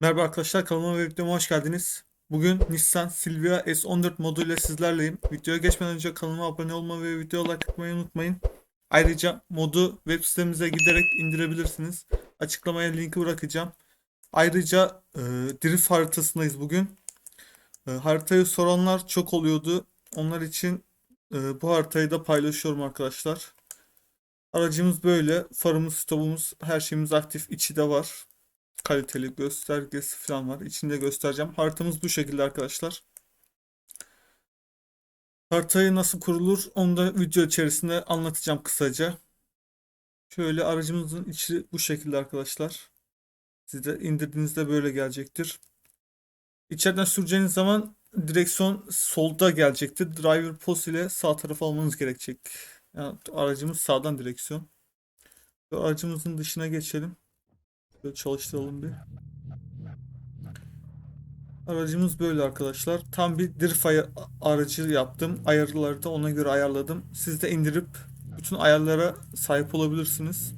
Merhaba arkadaşlar kanalıma ve videoma hoş geldiniz. Bugün Nissan Silvia S14 moduyla sizlerleyim. Videoya geçmeden önce kanalıma abone olmayı ve video like atmayı unutmayın. Ayrıca modu web sitemize giderek indirebilirsiniz. Açıklamaya linki bırakacağım. Ayrıca e, drift haritasındayız bugün. E, haritayı soranlar çok oluyordu. Onlar için e, bu haritayı da paylaşıyorum arkadaşlar. Aracımız böyle. Farımız, stopumuz, her şeyimiz aktif. içi de var kaliteli göstergesi falan var. İçinde göstereceğim. Haritamız bu şekilde arkadaşlar. Haritayı nasıl kurulur onu da video içerisinde anlatacağım kısaca. Şöyle aracımızın içi bu şekilde arkadaşlar. Siz de indirdiğinizde böyle gelecektir. İçeriden süreceğiniz zaman direksiyon solda gelecektir. Driver post ile sağ tarafa almanız gerekecek. Yani aracımız sağdan direksiyon. Aracımızın dışına geçelim. Böyle çalıştıralım bir. Aracımız böyle arkadaşlar. Tam bir drift aracı yaptım. Ayarları da ona göre ayarladım. Siz de indirip bütün ayarlara sahip olabilirsiniz.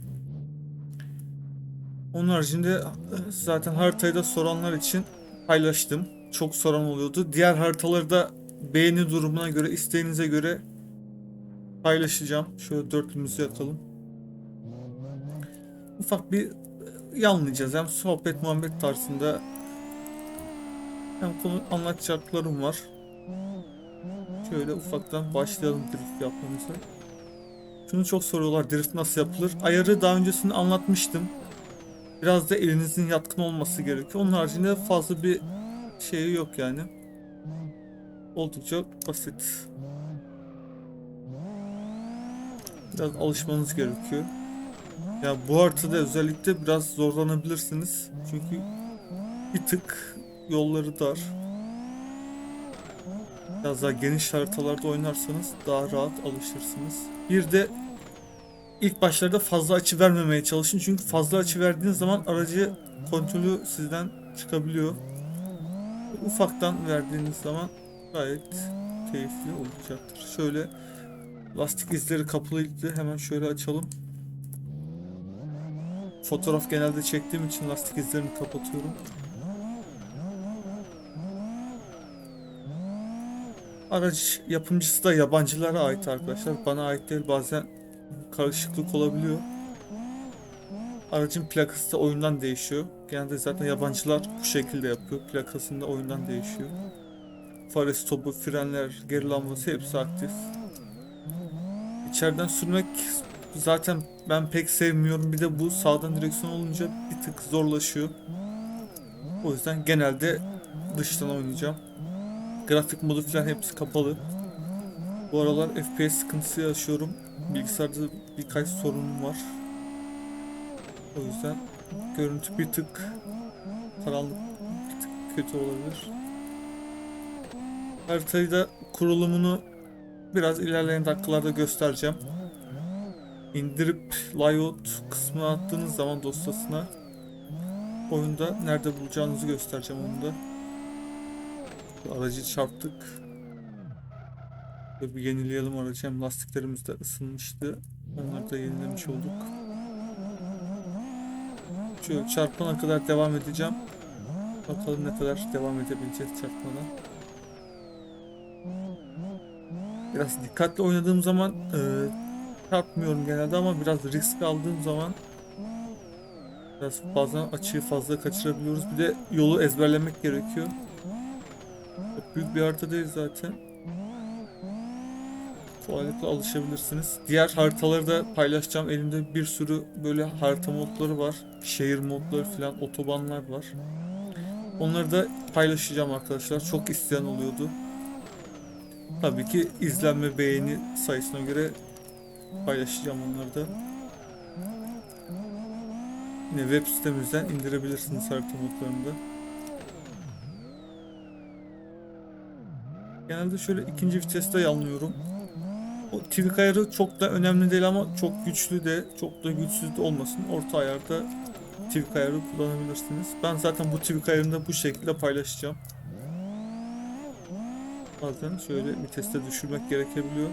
Onun haricinde e, zaten haritayı da soranlar için paylaştım. Çok soran oluyordu. Diğer haritaları da beğeni durumuna göre, isteğinize göre paylaşacağım. Şöyle dörtlümüzü yakalım. Ufak bir yanlayacağız. Hem sohbet muhabbet tarzında hem konu anlatacaklarım var. Şöyle ufaktan başlayalım drift yapmamıza. Şunu çok soruyorlar drift nasıl yapılır? Ayarı daha öncesinde anlatmıştım. Biraz da elinizin yatkın olması gerekiyor. Onun haricinde fazla bir şeyi yok yani. Oldukça basit. Biraz alışmanız gerekiyor. Ya bu haritada özellikle biraz zorlanabilirsiniz. Çünkü bir tık yolları dar. Biraz daha geniş haritalarda oynarsanız daha rahat alışırsınız. Bir de ilk başlarda fazla açı vermemeye çalışın. Çünkü fazla açı verdiğiniz zaman aracı kontrolü sizden çıkabiliyor. Ufaktan verdiğiniz zaman gayet keyifli olacaktır. Şöyle lastik izleri kapalıydı. Hemen şöyle açalım. Fotoğraf genelde çektiğim için lastik izlerini kapatıyorum. Araç yapımcısı da yabancılara ait arkadaşlar. Bana ait değil bazen karışıklık olabiliyor. Aracın plakası da oyundan değişiyor. Genelde zaten yabancılar bu şekilde yapıyor. Plakasında oyundan değişiyor. Fare stopu, frenler, geri lambası hepsi aktif. İçeriden sürmek zaten ben pek sevmiyorum. Bir de bu sağdan direksiyon olunca bir tık zorlaşıyor. O yüzden genelde dıştan oynayacağım. Grafik modu falan hepsi kapalı. Bu aralar FPS sıkıntısı yaşıyorum. Bilgisayarda birkaç sorunum var. O yüzden görüntü bir tık karanlık, bir tık kötü olabilir. Haritayı da kurulumunu biraz ilerleyen dakikalarda göstereceğim. İndirip layout kısmına attığınız zaman dosyasına oyunda nerede bulacağınızı göstereceğim onu da. Aracı çarptık. Böyle bir yenileyelim aracı. Hem lastiklerimiz de ısınmıştı. Onları da yenilemiş olduk. Şöyle çarpana kadar devam edeceğim. Bakalım ne kadar devam edebileceğiz çarpmadan. Biraz dikkatli oynadığım zaman e, çarpmıyorum genelde ama biraz risk aldığım zaman biraz bazen açıyı fazla kaçırabiliyoruz. Bir de yolu ezberlemek gerekiyor. Çok büyük bir harita değil zaten. Kolaylıkla alışabilirsiniz. Diğer haritaları da paylaşacağım. Elimde bir sürü böyle harita modları var. Şehir modları falan, otobanlar var. Onları da paylaşacağım arkadaşlar. Çok isteyen oluyordu. Tabii ki izlenme beğeni sayısına göre paylaşacağım onları da. Yine web sitemizden indirebilirsiniz harita modlarını da. Genelde şöyle ikinci viteste yanlıyorum. O tweak ayarı çok da önemli değil ama çok güçlü de çok da güçsüz de olmasın. Orta ayarda tweak ayarı kullanabilirsiniz. Ben zaten bu tweak ayarını da bu şekilde paylaşacağım. Bazen şöyle viteste düşürmek gerekebiliyor.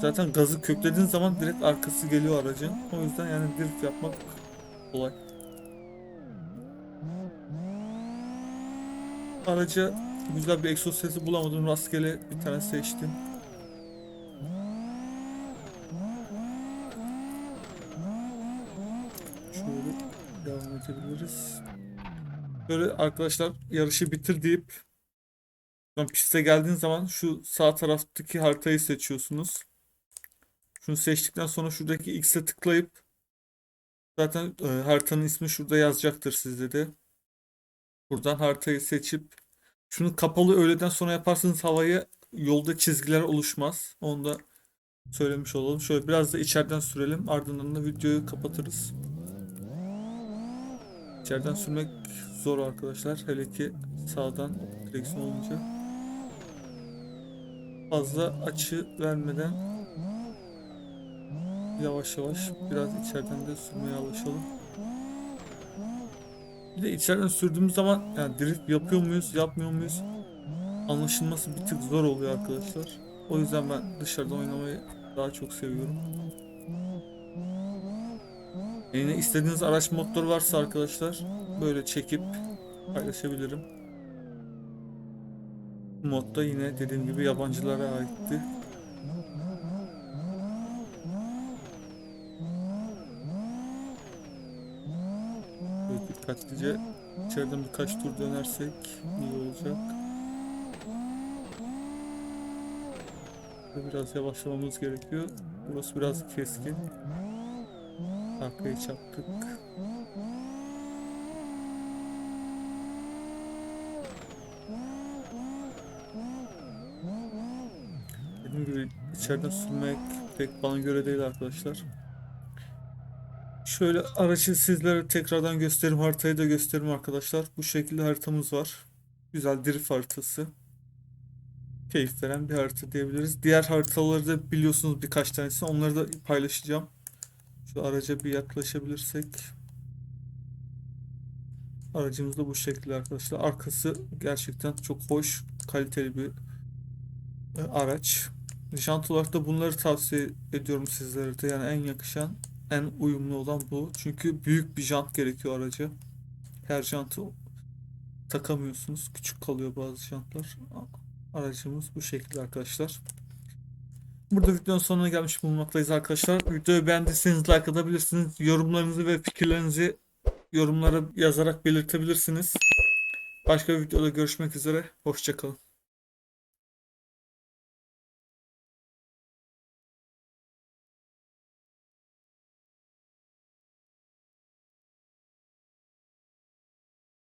Zaten gazı köklediğin zaman direkt arkası geliyor aracın. O yüzden yani drift yapmak kolay. Araca güzel bir egzoz sesi bulamadım. Rastgele bir tane seçtim. Şöyle devam edebiliriz. Böyle arkadaşlar yarışı bitir deyip piste geldiğin zaman şu sağ taraftaki haritayı seçiyorsunuz. Şunu seçtikten sonra şuradaki X'e tıklayıp zaten e, haritanın ismi şurada yazacaktır sizde de. Buradan haritayı seçip şunu kapalı öğleden sonra yaparsanız havaya yolda çizgiler oluşmaz. Onu da söylemiş olalım. Şöyle biraz da içeriden sürelim. Ardından da videoyu kapatırız. İçeriden sürmek zor arkadaşlar. Hele ki sağdan direksiyon olunca fazla açı vermeden yavaş yavaş biraz içeriden de sürmeye alışalım. Bir de içeriden sürdüğümüz zaman yani drift yapıyor muyuz, yapmıyor muyuz anlaşılması bir tık zor oluyor arkadaşlar. O yüzden ben dışarıda oynamayı daha çok seviyorum. Yine istediğiniz araç modları varsa arkadaşlar böyle çekip paylaşabilirim. Modda yine dediğim gibi yabancılara aitti. Böyle dikkatlice içeriden birkaç tur dönersek iyi olacak. Biraz yavaşlamamız gerekiyor. Burası biraz keskin. Arkaya çarptık. Dediğim gibi içeriden sürmek pek bana göre değil arkadaşlar. Şöyle aracı sizlere tekrardan göstereyim. Haritayı da göstereyim arkadaşlar. Bu şekilde haritamız var. Güzel drift haritası. Keyif veren bir harita diyebiliriz. Diğer haritaları da biliyorsunuz birkaç tanesi. Onları da paylaşacağım. Şu araca bir yaklaşabilirsek. Aracımız da bu şekilde arkadaşlar. Arkası gerçekten çok hoş, kaliteli bir e, araç. Jant olarak da bunları tavsiye ediyorum sizlere de. Yani en yakışan, en uyumlu olan bu. Çünkü büyük bir jant gerekiyor araca. Her jantı takamıyorsunuz. Küçük kalıyor bazı jantlar. Aracımız bu şekilde arkadaşlar. Burada videonun sonuna gelmiş bulunmaktayız arkadaşlar. Videoyu beğendiyseniz like atabilirsiniz. Yorumlarınızı ve fikirlerinizi yorumlara yazarak belirtebilirsiniz. Başka bir videoda görüşmek üzere. Hoşçakalın.